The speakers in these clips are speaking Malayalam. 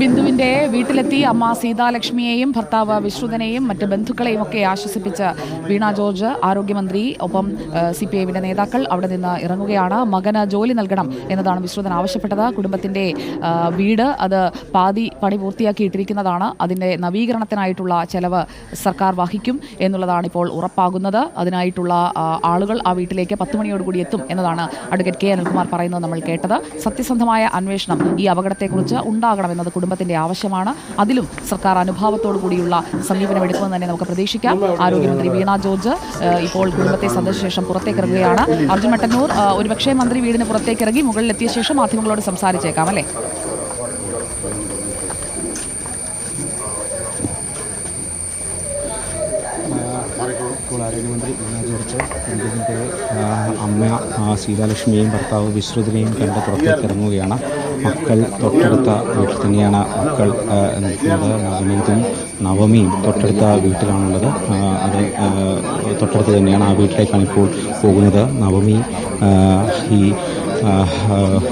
ബിന്ദുവിന്റെ വീട്ടിലെത്തി അമ്മ സീതാലക്ഷ്മിയെയും ഭർത്താവ് വിശ്രുതനെയും മറ്റ് ബന്ധുക്കളെയും ഒക്കെ ആശ്വസിപ്പിച്ച് വീണ ജോർജ് ആരോഗ്യമന്ത്രി ഒപ്പം സി പി ഐവിന്റെ നേതാക്കൾ അവിടെ നിന്ന് ഇറങ്ങുകയാണ്. മകന് ജോലി നൽകണം എന്നതാണ് വിശ്രുതൻ ആവശ്യപ്പെട്ടത്. കുടുംബത്തിന്റെ വീട് അത് പാതി പണി പൂർത്തിയാക്കിയിട്ടിരിക്കുന്നതാണ്. അതിന്റെ നവീകരണത്തിനായിട്ടുള്ള ചെലവ് സർക്കാർ വഹിക്കും എന്നുള്ളതാണ് ഇപ്പോൾ ഉറപ്പാകുന്നത്. അതിനായിട്ടുള്ള ആളുകൾ ആ വീട്ടിലേക്ക് പത്ത് മണിയോടുകൂടി എത്തും എന്നതാണ് അഡ്വക്കേറ്റ് കെ അനിൽകുമാർ പറയുന്നത് നമ്മൾ കേട്ടത്. സത്യസന്ധമായ അന്വേഷണം ഈ അപകടത്തെക്കുറിച്ച് ഉണ്ടാകണമെന്നത് കുടുംബത്തിന്റെ ആവശ്യമാണ്. അതിലും സർക്കാർ അനുഭാവത്തോടു കൂടിയുള്ള സമീപനം എടുക്കുമെന്ന് തന്നെ നമുക്ക് പ്രതീക്ഷിക്കാം. ആരോഗ്യമന്ത്രി വീണ ജോർജ് ഇപ്പോൾ കുടുംബത്തെ സന്ദർശിച്ച ശേഷം പുറത്തേക്കിറങ്ങുകയാണ്. അർജുൻ മട്ടന്നൂർ ഒരുപക്ഷെ മന്ത്രി വീടിന് പുറത്തേക്ക് ഇറങ്ങി മുകളിലെത്തിയ ശേഷം മാധ്യമങ്ങളോട് സംസാരിച്ചേക്കാം അല്ലേ? ആരോഗ്യമന്ത്രി വീണ ജോർജ് അമ്മ സീതാലക്ഷ്മിയെയും ഭർത്താവ് വിശ്രുതിനെയും കണ്ട് പുറത്തേക്ക് ഇറങ്ങുകയാണ് മക്കൾ തൊട്ടടുത്ത വീട്ടിൽ തന്നെയാണ് മക്കൾ നിൽക്കുന്നത്. നവനീതും നവമിയും തൊട്ടടുത്ത വീട്ടിലാണുള്ളത്. അത് തൊട്ടടുത്ത് തന്നെയാണ് ആ വീട്ടിലേക്കാണ് ഇപ്പോൾ പോകുന്നത്. നവമി ഈ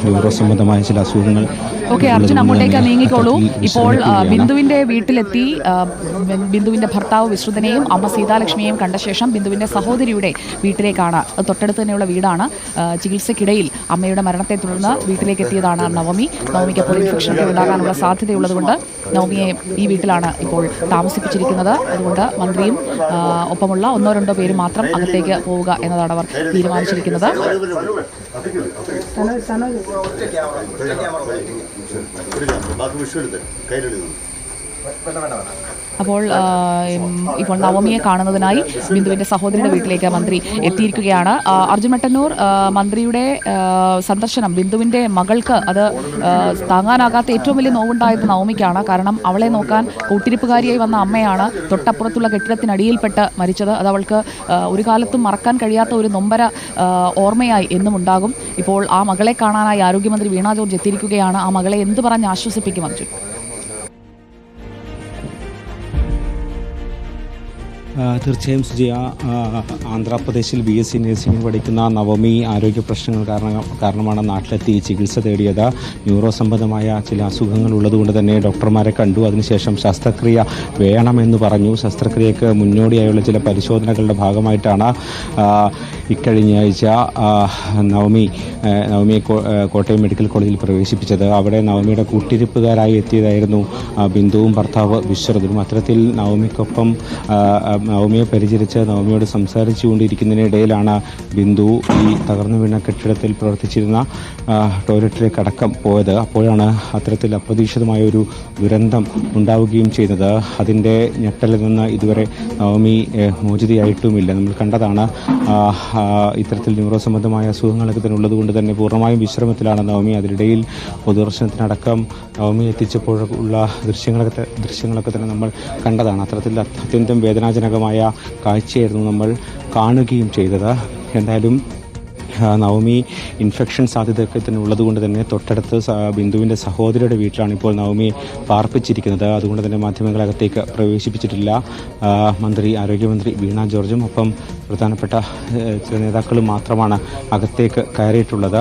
ന്യൂറോ ചില അസുഖങ്ങൾ ഓക്കെ അർജുൻ അങ്ങോട്ടേക്ക് നീങ്ങിക്കോളൂ. ഇപ്പോൾ ബിന്ദുവിന്റെ വീട്ടിലെത്തി. ബിന്ദുവിന്റെ ഭർത്താവ് വിശ്രുതനെയും അമ്മ സീതാലക്ഷ്മിയെയും കണ്ട ശേഷം ബിന്ദുവിന്റെ സഹോദരിയുടെ വീട്ടിലേക്കാണ് തൊട്ടടുത്ത് തന്നെയുള്ള വീടാണ് ചികിത്സയ്ക്കിടയിൽ അമ്മയുടെ മരണത്തെ തുടർന്ന് വീട്ടിലേക്ക് എത്തിയതാണ് നവമി. നവമിക്ക് അപ്പോൾ ഇൻഫെക്ഷൻ ഒക്കെ ഉണ്ടാകാനുള്ള സാധ്യതയുള്ളതുകൊണ്ട് നവമിയെ ഈ വീട്ടിലാണ് ഇപ്പോൾ താമസിപ്പിച്ചിരിക്കുന്നത്. അതുകൊണ്ട് മന്ത്രിയും ഒപ്പമുള്ള ഒന്നോ രണ്ടോ പേര് മാത്രം അകത്തേക്ക് പോവുക എന്നതാണ് അവർ തീരുമാനിച്ചിരിക്കുന്നത്. ബാക്കി വിഷു എടുത്ത് കയ്യിലെടുക്കുന്നു അപ്പോൾ ഇപ്പോൾ നവമിയെ കാണുന്നതിനായി ബിന്ദുവിന്റെ സഹോദരിയുടെ വീട്ടിലേക്ക് മന്ത്രി എത്തിയിരിക്കുകയാണ്. അർജുൻ മട്ടന്നൂർ മന്ത്രിയുടെ സന്ദർശനം ബിന്ദുവിന്റെ മകൾക്ക് അത് താങ്ങാനാകാത്ത ഏറ്റവും വലിയ നോവുണ്ടായത് നവമിക്കാണ്. കാരണം അവളെ നോക്കാൻ കൂട്ടിരിപ്പുകാരിയായി വന്ന അമ്മയാണ് തൊട്ടപ്പുറത്തുള്ള കെട്ടിടത്തിനടിയിൽപ്പെട്ട് മരിച്ചത്. അത് അവൾക്ക് ഒരു കാലത്തും മറക്കാൻ കഴിയാത്ത ഒരു നൊമ്പര ഓർമ്മയായി എന്നും ഉണ്ടാകും. ഇപ്പോൾ ആ മകളെ കാണാനായി ആരോഗ്യമന്ത്രി വീണ ജോർജ് എത്തിയിരിക്കുകയാണ്. ആ മകളെ എന്ത് പറഞ്ഞ് ആശ്വസിപ്പിക്കും അർജുൻ? തീർച്ചയായും സുജയ ആന്ധ്രാപ്രദേശിൽ ബി എസ് സി നഴ്സിംഗ് പഠിക്കുന്ന നവമി ആരോഗ്യ പ്രശ്നങ്ങൾ കാരണം കാരണമാണ് നാട്ടിലെത്തി ചികിത്സ തേടിയത്. ന്യൂറോ സംബന്ധമായ ചില അസുഖങ്ങൾ ഉള്ളതുകൊണ്ട് തന്നെ ഡോക്ടർമാരെ കണ്ടു. അതിനുശേഷം ശസ്ത്രക്രിയ വേണമെന്ന് പറഞ്ഞു. ശസ്ത്രക്രിയക്ക് മുന്നോടിയായുള്ള ചില പരിശോധനകളുടെ ഭാഗമായിട്ടാണ് ഇക്കഴിഞ്ഞ ആഴ്ച നവമി നവമിയെ കോട്ടയം മെഡിക്കൽ കോളേജിൽ പ്രവേശിപ്പിച്ചത്. അവിടെ നവമിയുടെ കൂട്ടിരിപ്പുകാരായി എത്തിയതായിരുന്നു ബിന്ദുവും ഭർത്താവ് വിശ്വരതും അത്തരത്തിൽ നവമിക്കൊപ്പം നവമിയെ പരിചരിച്ച് നവമിയോട് സംസാരിച്ചു കൊണ്ടിരിക്കുന്നതിനിടയിലാണ് ബിന്ദു ഈ തകർന്നു വീണ കെട്ടിടത്തിൽ പ്രവർത്തിച്ചിരുന്ന ടോയ്ലറ്റിലേക്ക് അടക്കം പോയത്. അപ്പോഴാണ് അത്തരത്തിൽ അപ്രതീക്ഷിതമായ ഒരു ദുരന്തം ഉണ്ടാവുകയും ചെയ്യുന്നത് അതിന്റെ ഞെട്ടലിൽ നിന്ന് ഇതുവരെ നവമി മോചിതയായിട്ടുമില്ല. നമ്മൾ കണ്ടതാണ് ഇത്തരത്തിൽ ന്യൂറോ സംബന്ധമായ അസുഖങ്ങളൊക്കെ തന്നെ ഉള്ളതുകൊണ്ട് തന്നെ പൂർണമായും വിശ്രമത്തിലാണ് നവമി. അതിനിടയിൽ പൊതുദർശനത്തിനടക്കം നവമി എത്തിച്ചപ്പോഴുള്ള ദൃശ്യങ്ങളൊക്കെ ദൃശ്യങ്ങളൊക്കെ തന്നെ നമ്മൾ കണ്ടതാണ്. അത്തരത്തിൽ അത്യന്തം വേദനാജനകമായ കാഴ്ചയായിരുന്നു നമ്മൾ കാണുകയും ചെയ്തത്. എന്തായാലും നവമി ഇൻഫെക്ഷൻ സാധ്യതയൊക്കെ തന്നെ ഉള്ളതുകൊണ്ട് തന്നെ തൊട്ടടുത്ത് ബിന്ദുവിന്റെ സഹോദരിയുടെ വീട്ടിലാണ് ഇപ്പോൾ നവമി പാർപ്പിച്ചിരിക്കുന്നത്. അതുകൊണ്ട് തന്നെ മാധ്യമങ്ങളകത്തേക്ക് പ്രവേശിപ്പിച്ചിട്ടില്ല. മന്ത്രി ആരോഗ്യമന്ത്രി വീണ ജോർജും ഒപ്പം പ്രധാനപ്പെട്ട നേതാക്കൾ മാത്രമാണ് അകത്തേക്ക് കയറിയിട്ടുള്ളത്.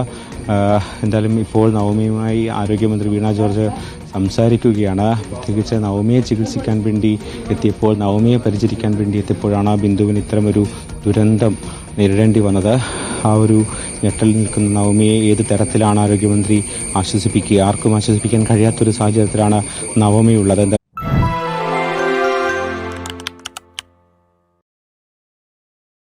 എന്തായാലും ഇപ്പോൾ നവമിയുമായി ആരോഗ്യമന്ത്രി വീണ ജോർജ് സംസാരിക്കുകയാണ്. പ്രത്യേകിച്ച് നവമിയെ ചികിത്സിക്കാൻ വേണ്ടി എത്തിയപ്പോൾ നവമിയെ പരിചരിക്കാൻ വേണ്ടി എത്തിയപ്പോഴാണ് ബിന്ദുവിന് ഇത്തരമൊരു ദുരന്തം നേരിടേണ്ടി വന്നത്. ആ ഒരു ഞെട്ടൽ നിൽക്കുന്ന നവമിയെ ഏത് തരത്തിലാണ് ആരോഗ്യമന്ത്രി ആശ്വസിപ്പിക്കുക? ആർക്കും ആശ്വസിപ്പിക്കാൻ കഴിയാത്തൊരു സാഹചര്യത്തിലാണ് നവമിയുള്ളത്